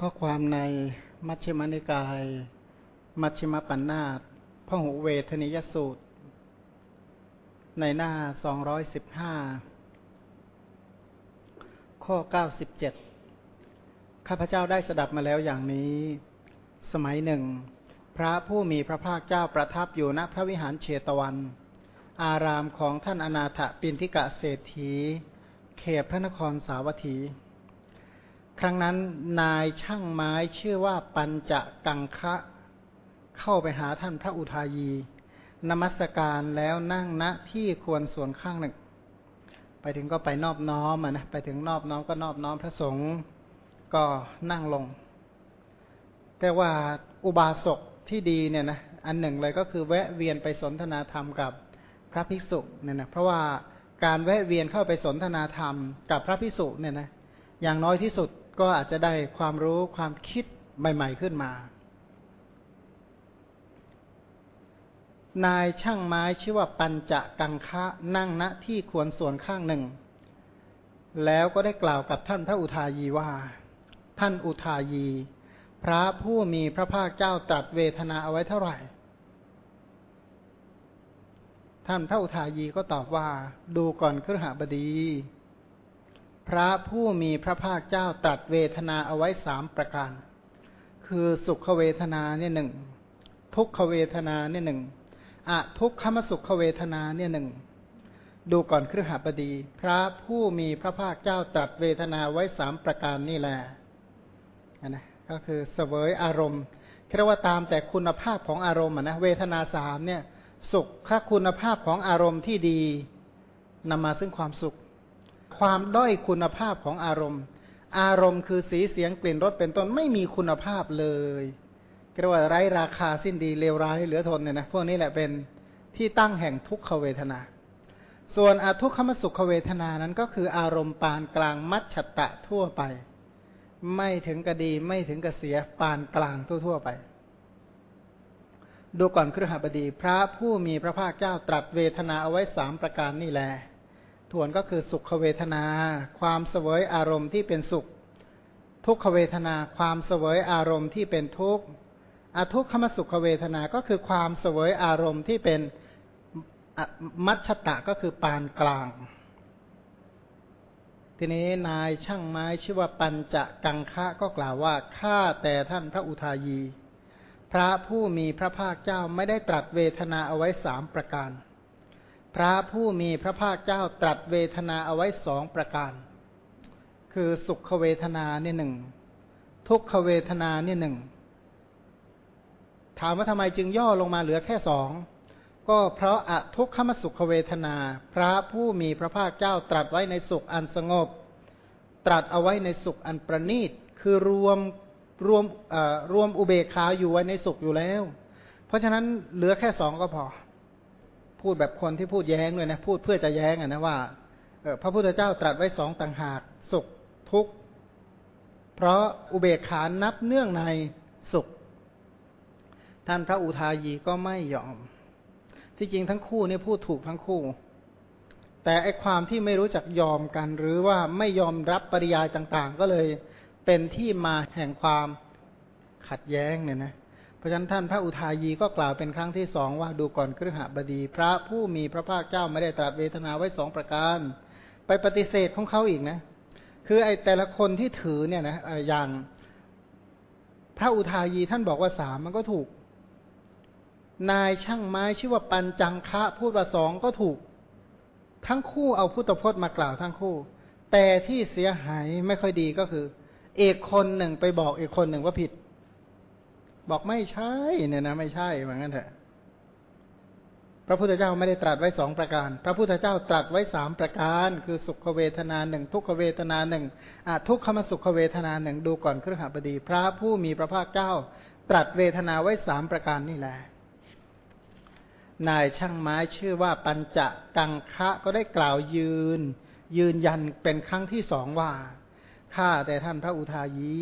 ข้อความในมัชฌิมนิกาย มัชฌิมปัญนาตพหุเวทนิยสูตร ในหน้าสองร้อยสิบห้าข้อเก้าสิบเจ็ดข้าพเจ้าได้สดับมาแล้วอย่างนี้ สมัยหนึ่ง พระผู้มีพระภาคเจ้าประทับอยู่ณพระวิหารเชตวัน อารามของท่านอนาถปินทิกะเศรษฐี เขตพระนครสาวัตถี ครั้งนั้นนายช่างไม้ชื่อว่าปัญจกังคะเข้าไปหาท่านพระอุทายี นมัสการแล้วนั่งณที่ควรส่วนข้างหนึ่ง ไปถึงก็ไปนอบน้อมอะนะไปถึงนอบน้อมก็นอบน้อมพระสงฆ์ก็นั่งลง แต่ว่าอุบาสกที่ดีเนี่ยนะอันหนึ่งเลยก็คือแวะเวียนไปสนทนาธรรมกับพระภิกษุเนี่ยนะเพราะว่าการแวะเวียนเข้าไปสนทนาธรรมกับพระภิกษุเนี่ยนะอย่างน้อยที่สุด ก็อาจจะได้ความรู้ความคิดใหม่ ๆขึ้นมา นายช่างไม้ชื่อว่าปัญจกังคะนั่งณที่ควรส่วนข้างหนึ่ง แล้วก็ได้กล่าวกับท่านพระอุทายีว่า ท่านอุทายี พระผู้มีพระภาคเจ้าตรัสเวทนาเอาไว้เท่าไหร่ ท่านพระอุทายีก็ตอบว่า ดูก่อนครหบดี พระผู้มีพระภาคเจ้าตรัสเวทนาเอาไว้สามประการ คือสุขเวทนาเนี่ยหนึ่งทุกขเวทนาเนี่ยหนึ่งอะทุกขมสุขเวทนาเนี่ยหนึ่งดูก่อนครหบดี พระผู้มีพระภาคเจ้าตรัสเวทนาไว้สามประการนี่แหละนะก็คือเสวยอารมณ์เรียกว่าตามแต่คุณภาพของอารมณ์นะเวทนาสามเนี่ย สุขค่าคุณภาพของอารมณ์ที่ดีนำมาซึ่งความสุข ความด้อยคุณภาพของอารมณ์ อารมณ์คือสีเสียงกลิ่นรสเป็นต้นไม่มีคุณภาพเลยเรียกว่าไร้ราคาสิ้นดีเลวร้ายเหลือทนเนี่ยนะพวกนี้แหละเป็นที่ตั้งแห่งทุกขเวทนา ส่วนอทุกขมสุขเวทนานั้นก็คืออารมณ์ปานกลางมัชฉตะทั่วไป ไม่ถึงกระดีไม่ถึงกระเสียปานกลางทั่วๆไป ดูก่อนครหบดี พระผู้มีพระภาคเจ้าตรัสเวทนาเอาไว้สามประการนี่แหละ ทวนก็คือสุขเวทนา ความเสวยอารมณ์ที่เป็นสุข ทุกขเวทนา ความเสวยอารมณ์ที่เป็นทุกข์อทุกขมสุขเวทนา ก็คือความเสวยอารมณ์ที่เป็นมัชชตะก็คือปานกลาง ทีนี้นายช่างไม้ชื่อว่าปัญจกังคะก็กล่าวว่าข้าแต่ท่านพระอุทายี พระผู้มีพระภาคเจ้าไม่ได้ตรัสเวทนาเอาไว้สามประการ พระผู้มีพระภาคเจ้าตรัสเวทนาเอาไว้สองประการ คือสุขเวทนาเนี่ยหนึ่งทุกขเวทนาเนี่ยหนึ่งถามว่าทำไมจึงย่อลงมาเหลือแค่สองก็เพราะอทุกขมสุขเวทนา พระผู้มีพระภาคเจ้าตรัสไว้ในสุขอันสงบ ตรัสเอาไว้ในสุขอันประณีตคือรวมรวมรวมอุเบกขาอยู่ไว้ในสุขอยู่แล้ว เพราะฉะนั้นเหลือแค่สองก็พอ พูดแบบคนที่พูดแย้งเลยนะ พูดเพื่อจะแย้งอะนะว่าพระพุทธเจ้าตรัสไว้สองต่างหากสุขทุกข์เพราะอุเบกขานับเนื่องในสุข ท่านพระอุทายีก็ไม่ยอม ที่จริงทั้งคู่นี่พูดถูกทั้งคู่ แต่ไอความที่ไม่รู้จักยอมกัน หรือว่าไม่ยอมรับปริยายต่าง ๆ ก็เลยเป็นที่มาแห่งความขัดแย้งเนี่ยนะเราะฉะนั้นท่านพระอุทายีก็กล่าวเป็นครั้งที่สองว่าดูก่อนครหบดี พระผู้มีพระภาคเจ้าไม่ได้ตรัสเวทนาไว้สองประการ ไปปฏิเสธของเขาอีกนะ คือไอแต่ละคนที่ถือเนี่ยนะอย่างพระอุทายีท่านบอกว่าสามมันก็ถูก นายช่างไม้ชื่อว่าปันจังคะพูดว่าสองก็ถูก ทั้งคู่เอาพุทธพจน์มากล่าวทั้งคู่ แต่ที่เสียหายไม่ค่อยดีก็คือ เอกคนหนึ่งไปบอกเอกคนหนึ่งว่าผิด บอกไม่ใช่เนี่ยนะไม่ใช่เหมือนกันเถอะ พระพุทธเจ้าไม่ได้ตรัสไว้สองประการ พระพุทธเจ้าตรัสไว้สามประการ คือสุขเวทนาหนึ่งทุกขเวทนาหนึ่งอทุกขมสุขเวทนาหนึ่งดูก่อนเครือหบดี พระผู้มีพระภาคเจ้า ตรัสเวทนาไว้สามประการนี่แหละนายช่างไม้ชื่อว่าปัญจกังคะก็ได้กล่าวยืน ยืนยันเป็นครั้งที่สองว่าข้าแต่ท่านพระอุทายี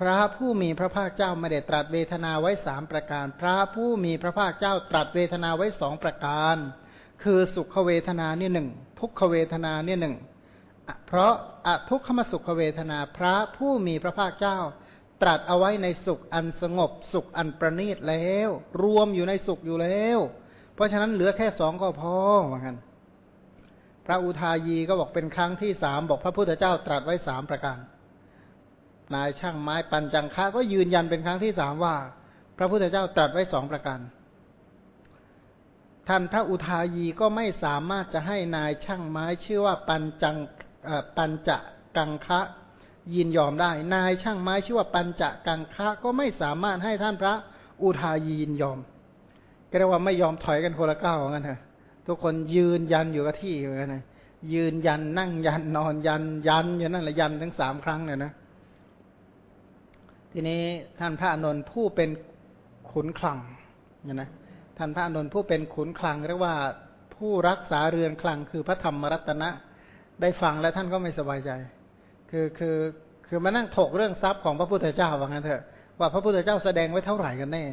พระผู้มีพระภาคเจ้าไม่ได้ตรัสเวทนาไว้สามประการ พระผู้มีพระภาคเจ้าตรัสเวทนาไว้สองประการ คือสุขเวทนาเนี่ยหนึ่งทุกขเวทนาเนี่ยหนึ่งเพราะอทุกขมสุขเวทนา พระผู้มีพระภาคเจ้า ตรัสเอาไว้ในสุขอันสงบ สุขอันประณีตแล้ว รวมอยู่ในสุขอยู่แล้ว เพราะฉะนั้นเหลือแค่สองก็พอเหมือนกันพระอุทายีก็บอกเป็นครั้งที่สามบอกพระพุทธเจ้าตรัสไว้สามประการ นายช่างไม้ปัญจังคะก็ยืนยันเป็นครั้งที่สามว่า พระพุทธเจ้าตรัสไว้สองประการ ท่านพระอุทายีก็ไม่สามารถจะให้นายช่างไม้ชื่อว่าปัญจังปัญจะกังคะยินยอมได้ นายช่างไม้ชื่อว่าปัญจะกังคะก็ไม่สามารถให้ท่านพระอุทายียินยอมก็เรียกว่าไม่ยอมถอยกันคนละก้าวเหมือนกันเถอะทุกคนยืนยันอยู่กับที่เหมือนกันนะยืนยันนั่งยันนอนยันยันอยู่นั่นแหละยันทั้งสามครั้งเนี่ยนะ ทีนี้ท่านพระอนุนผู้เป็นขุนคลังเนี่ยนะท่านพระอนุนผู้เป็นขุนคลังเรียกว่าผู้รักษาเรือนคลังคือพระธรรมรัตนะได้ฟังแล้วท่านก็ไม่สบายใจ คือคือคือมานั่งถกเรื่องทรัพย์ของพระพุทธเจ้าว่างั้นเถอะว่าพระพุทธเจ้าแสดงไว้เท่าไหร่กันแน่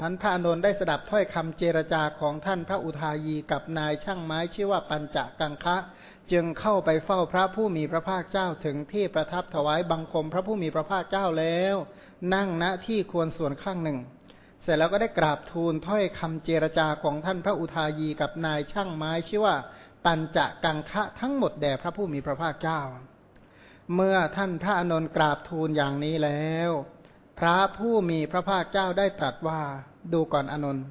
พันพระอนุนได้สดับถ้อยคำเจรจาของท่านพระอุทายีกับนายช่างไม้ชื่อว่าปัญจกังคะ จึงเข้าไปเฝ้าพระผู้มีพระภาคเจ้าถึงที่ประทับถวายบังคมพระผู้มีพระภาคเจ้าแล้ว นั่งณที่ควรส่วนข้างหนึ่ง เสร็จแล้วก็ได้กราบทูลถ้อยคำเจรจาของท่านพระอุทายีกับนายช่างไม้ชื่อว่า ปัญจกังคะทั้งหมดแด่พระผู้มีพระภาคเจ้า เมื่อท่านพระอนุนกราบทูลอย่างนี้แล้ว พระผู้มีพระภาคเจ้าได้ตรัสว่าดูก่อนอนนท์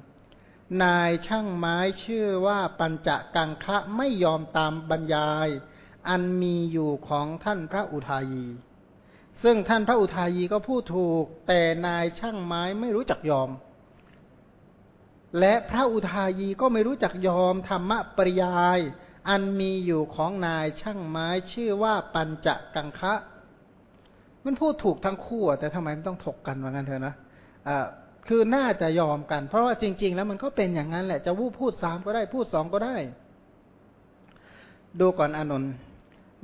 นายช่างไม้ชื่อว่าปัญจกังคะไม่ยอมตามบรรยาย อันมีอยู่ของท่านพระอุทายี ซึ่งท่านพระอุทายีก็พูดถูก แต่นายช่างไม้ไม่รู้จักยอม และพระอุทายีก็ไม่รู้จักยอมธรรมะปริยาย อันมีอยู่ของนายช่างไม้ชื่อว่าปัญจกังคะ มันพูดถูกทั้งคู่แต่ทำไมมันต้องถกกันว่างั้นเถอะนะะ คือน่าจะยอมกัน เพราะว่าจริง ๆ แล้วมันก็เป็นอย่างนั้นแหละจะวูพูดสามก็ได้พูดสองก็ได้ ดูก่อนอนนท์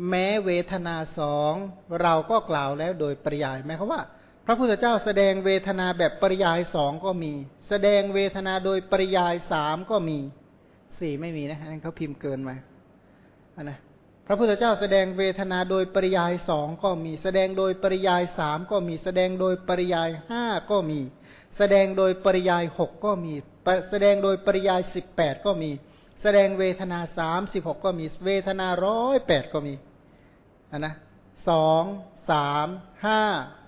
แม้เวทนาสองเราก็กล่าวแล้วโดยปริยายหมายความว่า พระพุทธเจ้าแสดงเวทนาแบบปริยายสองก็มี แสดงเวทนาโดยปริยายสามก็มีสี่ไม่มีนะฮะเขาพิมพ์เกินมาอันนะพระพุทธเจ้าแสดงเวทนาโดยปริยายสองก็มี แสดงโดยปริยายสามก็มี แสดงโดยปริยายห้าก็มี แสดงโดยปริยายหกก็มี แสดงโดยปริยายสิบแปดก็มี แสดงเวทนาสามสิบหกก็มี เวทนาร้อยแปดก็มีนนะสองสามห้า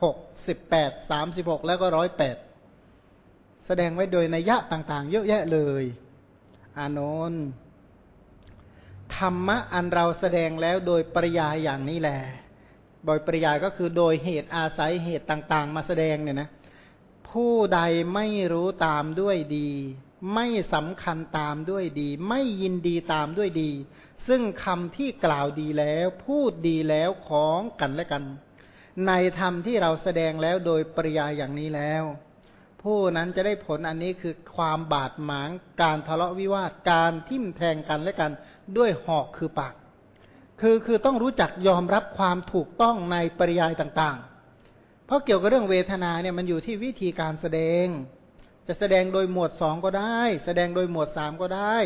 หกสิบแปดสามสิบหกแล้วก็ร้อยแปดแสดงไว้โดยนัยยะต่างๆ เยอะแยะเลย อานนท์ธรรมะอันเราแสดงแล้วโดยปริยายอย่างนี้แหละโดยปริยายก็คือโดยเหตุอาศัยเหตุต่าง ๆ มาแสดงเนี่ยนะ ผู้ใดไม่รู้ตามด้วยดี ไม่สำคัญตามด้วยดี ไม่ยินดีตามด้วยดี ซึ่งคำที่กล่าวดีแล้ว พูดดีแล้วของกันและกัน ในธรรมที่เราแสดงแล้วโดยปริยายอย่างนี้แล้ว ผู้นั้นจะได้ผลอันนี้คือความบาดหมางการทะเลาะวิวาทการทิ่มแทงกันและกัน ด้วยหอกคือปาก คือคือต้องรู้จักยอมรับความถูกต้องในปริยายต่างๆ เพราะเกี่ยวกับเรื่องเวทนาเนี่ยมันอยู่ที่วิธีการแสดง จะแสดงโดยหมวดสองก็ได้ แสดงโดยหมวดสามก็ได้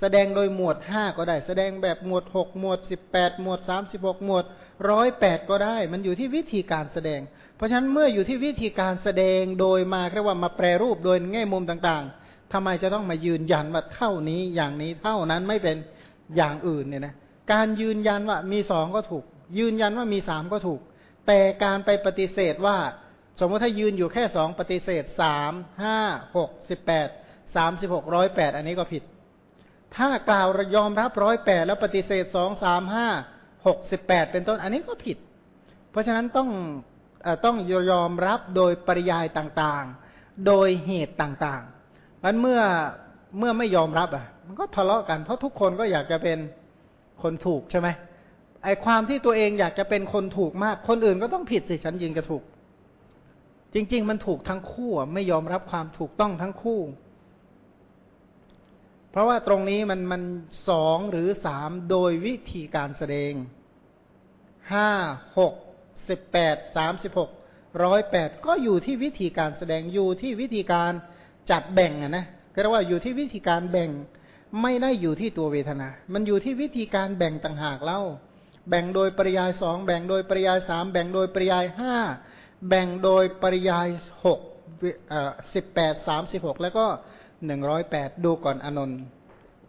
แสดงโดยหมวดห้าก็ได้ แสดงแบบหมวดหกหมวดสิบแปดหมวดสามสิบหกหมวดร้อยแปดก็ได้ มันอยู่ที่วิธีการแสดง เพราะฉะนั้นเมื่ออยู่ที่วิธีการแสดงโดยมาเรียกว่ามาแปรรูปโดยแง่มุมต่างๆทำไมจะต้องมายืนยันว่าเท่านี้อย่างนี้เท่านั้นไม่เป็นอย่างอื่นเนี่ยนะการยืนยันว่ามีสองก็ถูก ยืนยันว่ามีสามก็ถูก แต่การไปปฏิเสธว่า สมมติถ้ายืนอยู่แค่สองปฏิเสธสามห้าหกสิบแปดสามสิบหกร้อยแปดอันนี้ก็ผิด ถ้ากล่าวยอมรับร้อยแปดแล้วปฏิเสธสองสามห้าหกสิบแปดเป็นต้นอันนี้ก็ผิด เพราะฉะนั้นต้องต้องยอมรับโดยปริยายต่างๆ โดยเหตุต่างๆมันเมื่อเมื่อไม่ยอมรับอะ มันก็ทะเลาะกันเพราะทุกคนก็อยากจะเป็นคนถูกใช่ไหม ไอความที่ตัวเองอยากจะเป็นคนถูกมาก คนอื่นก็ต้องผิดสิฉันยิงจะถูก จริง ๆ มันถูกทั้งคู่ไม่ยอมรับความถูกต้องทั้งคู่ เพราะว่าตรงนี้มันมันสองหรือสามโดยวิธีการแสดงห้าหกสิบแปดสามสิบหกร้อยแปดก็อยู่ที่วิธีการแสดงอยู่ที่วิธีการจัดแบ่งอะนะ ก็เรียกว่าอยู่ที่วิธีการแบ่ง ไม่ได้อยู่ที่ตัวเวทนา มันอยู่ที่วิธีการแบ่งต่างหากเล่า แบ่งโดยปริยายสองแบ่งโดยปริยายสามแบ่งโดยปริยายห้าแบ่งโดยปริยายหกสิบแปดสามสิบหกแล้วก็หนึ่งร้อยแปดดูก่อนอนนท์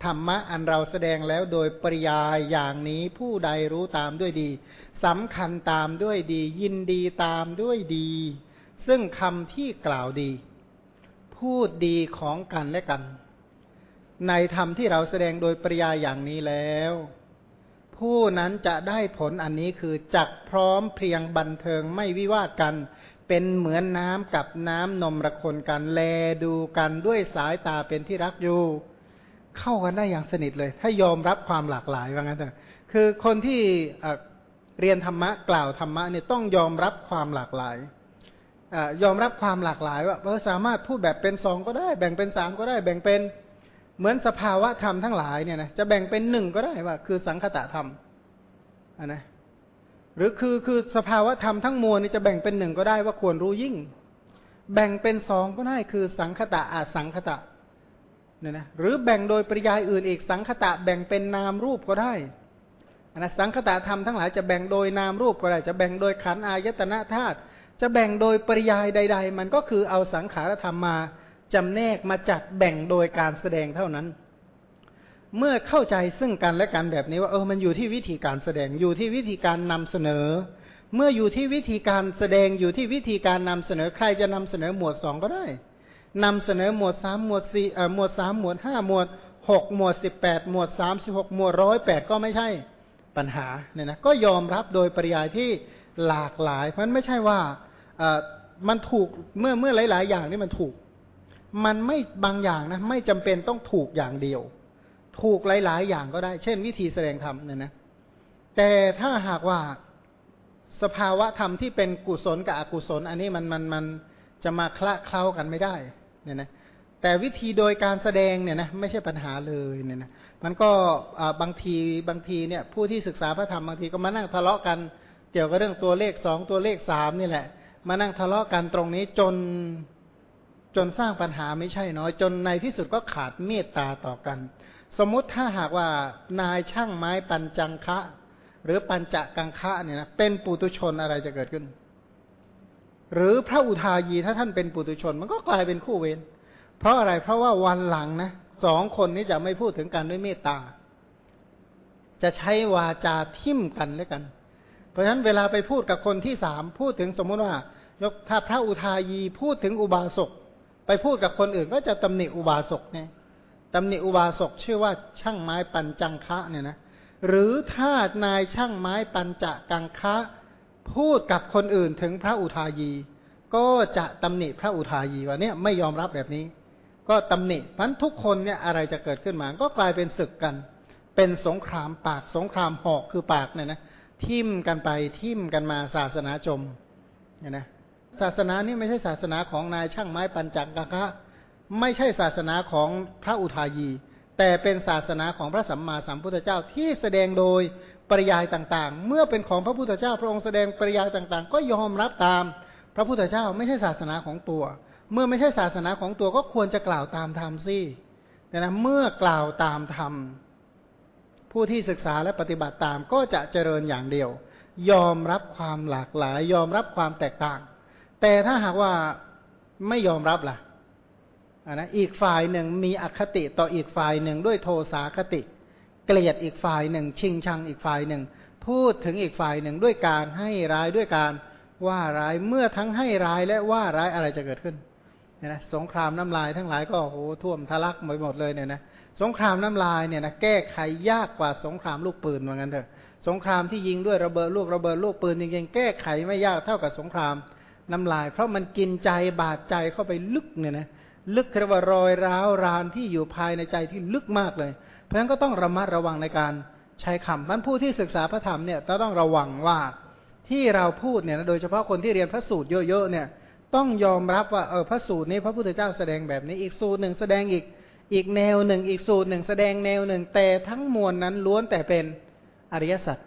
ธรรมะอันเราแสดงแล้วโดยปริยายอย่างนี้ผู้ใดรู้ตามด้วยดีสำคัญตามด้วยดี ยินดีตามด้วยดี ซึ่งคำที่กล่าวดี พูดดีของกันและกัน ในธรรมที่เราแสดงโดยปริยายอย่างนี้แล้ว ผู้นั้นจะได้ผลอันนี้คือจักพร้อมเพียงบันเทิงไม่วิวาทกัน เป็นเหมือนน้ำกับน้ำนมระคนกันแลดูกันด้วยสายตาเป็นที่รักอยู่ เข้ากันได้อย่างสนิทเลย ถ้ายอมรับความหลากหลายว่างั้นเถอะคือคนที่เรียนธรรมะกล่าวธรรมะเนี่ยต้องยอมรับความหลากหลายอยอมรับความหลากหลายว่าเออสามารถพูดแบบเป็นสองก็ได้ แบ่งเป็นสามก็ได้ แบ่งเป็น เหมือนสภาวะธรรมทั้งหลายเนี่ยนะจะแบ่งเป็นหนึ่งก็ได้ว่า คือสังคตะธรรมนนะหรือคือคือสภาวะธรรมทั้งมวลนี่จะแบ่งเป็นหนึ่งก็ได้ว่าควรรู้ยิ่ง แบ่งเป็นสองก็ได้คือสังคตะอาสังคตะเนี่ยนะหรือแบ่งโดยปริยายอื่นอีกสังคตะแบ่งเป็นนามรูปก็ได้นะสังคตะธรรมทั้งหลายจะแบ่งโดยนามรูปก็ได้ จะแบ่งโดยขันอายตนะธาตุจะแบ่งโดยปริยายใด ๆ มันก็คือเอาสังขารธรรมมา จำแนกมาจัดแบ่งโดยการแสดงเท่านั้น เมื่อเข้าใจซึ่งกันและกันแบบนี้ว่าเออมันอยู่ที่วิธีการแสดงอยู่ที่วิธีการนำเสนอ เมื่ออยู่ที่วิธีการแสดงอยู่ที่วิธีการนำเสนอใครจะนำเสนอหมวดสองก็ได้นำเสนอหมวดสามหมวดสี่เอ่อหมวดสามหมวดห้าหมวดหกหมวดสิบแปดหมวดสามสิบหกหมวดร้อยแปดก็ไม่ใช่ปัญหาเนี่ยนะก็ยอมรับโดยปริยายที่หลากหลาย เพราะนั้นไม่ใช่ว่าเอ่อมันถูกเมื่อเมื่อหลาย ๆ อย่างนี่มันถูก มันไม่บางอย่างนะ ไม่จำเป็นต้องถูกอย่างเดียว ถูกหลาย ๆ อย่างก็ได้ เช่น วิธีแสดงธรรมเนี่ยนะ แต่ถ้าหากว่าสภาวะธรรมที่เป็นกุศลกับอกุศล อันนี้มันมันมันจะมาคละเคล้ากันไม่ได้เนี่ยนะแต่วิธีโดยการแสดงเนี่ยนะไม่ใช่ปัญหาเลยเนี่ยนะมันก็บางทีบางทีเนี่ยผู้ที่ศึกษาพระธรรมบางทีก็มานั่งทะเลาะกัน เกี่ยวกับเรื่องตัวเลขสองตัวเลขสามนี่แหละ มานั่งทะเลาะกันตรงนี้จน จนสร้างปัญหาไม่ใช่น้อย จนในที่สุดก็ขาดเมตตาต่อกัน สมมุติถ้าหากว่านายช่างไม้ปัญจังคะ หรือปัญจกังคะเนี่ยนะเป็นปุตุชนอะไรจะเกิดขึ้น หรือพระอุทายีถ้าท่านเป็นปุตุชน มันก็กลายเป็นคู่เวรเพราะอะไรเพราะว่าวันหลังนะสองคนนี้จะไม่พูดถึงกันด้วยเมตตา จะใช้วาจาทิ่มกันแล้วกัน เพราะฉะนั้นเวลาไปพูดกับคนที่สามพูดถึงสมมติว่า ยกถ้าพระอุทายีพูดถึงอุบาสก ไปพูดกับคนอื่นก็จะตำหนิอุบาสกเนี่ยตำหนิอุบาสกชื่อว่าช่างไม้ปัญจังคะเนี่ยนะหรือถ้านายช่างไม้ปัญจกังคะ พูดกับคนอื่นถึงพระอุทายี ก็จะตำหนิพระอุทายีว่าเนี่ยไม่ยอมรับแบบนี้ ก็ตำหนิพันทุกคนเนี่ยอะไรจะเกิดขึ้นมา ก็กลายเป็นศึกกัน เป็นสงครามปากสงครามหอกคือปากเนี่ยนะทิ่มกันไปทิ่มกันมาศาสนาจมเนี่ยนะ ศาสนานี้ไม่ใช่ศาสนาของนายช่างไม้ปัญจักกะคะไม่ใช่ศาสนาของพระอุทายี แต่เป็นศาสนาของพระสัมมาสัมพุทธเจ้าที่แสดงโดยปริยายต่างๆ เมื่อเป็นของพระพุทธเจ้าพระองค์แสดงปริยายต่างๆ ก็ยอมรับตามพระพุทธเจ้าไม่ใช่ศาสนาของตัว เมื่อไม่ใช่ศาสนาของตัวก็ควรจะกล่าวตามธรรมสิแต่นะเมื่อกล่าวตามธรรมผู้ที่ศึกษาและปฏิบัติตามก็จะเจริญอย่างเดียว ยอมรับความหลากหลาย ยอมรับความแตกต่าง แต่ถ้าหากว่าไม่ยอมรับล่ะนะอีกฝ่ายหนึ่งมีอคติต่ออีกฝ่ายหนึ่งด้วยโทสาคติ เกลียดอีกฝ่ายหนึ่ง ชิงชังอีกฝ่ายหนึ่ง พูดถึงอีกฝ่ายหนึ่งด้วยการให้ร้ายด้วยการว่าร้ายเมื่อทั้งให้ร้ายและว่าร้ายอะไรจะเกิดขึ้นเนี่ยนะสงครามน้ำลายทั้งหลายก็โหท่วมทะลักไปหมดเลยเนี่ยนะสงครามน้ำลายเนี่ยนะแก้ไขยากกว่าสงครามลูกปืนเหมือนกันเถอะสงครามที่ยิงด้วยระเบิดลูกระเบิดลูกปืนจริงๆแก้ไขไม่ยากเท่ากับสงคราม น้ำลาย เพราะมันกินใจบาดใจเข้าไปลึกเนี่ยนะลึกเรียกว่ารอยร้าวรานที่อยู่ภายในใจที่ลึกมากเลย เพราะฉะนั้นก็ต้องระมัดระวังในการใช้คำมันผู้ที่ศึกษาพระธรรมเนี่ยต้องระวังว่าที่เราพูดเนี่ยโดยเฉพาะคนที่เรียนพระสูตรเยอะๆเนี่ยต้องยอมรับว่าเออพระสูตรนี้พระพุทธเจ้าแสดงแบบนี้อีกสูตรหนึ่งแสดงอีกอีกแนวหนึ่งอีกสูตรหนึ่งแสดงแนวหนึ่งแต่ทั้งมวลนั้นล้วนแต่เป็นอริยสัจ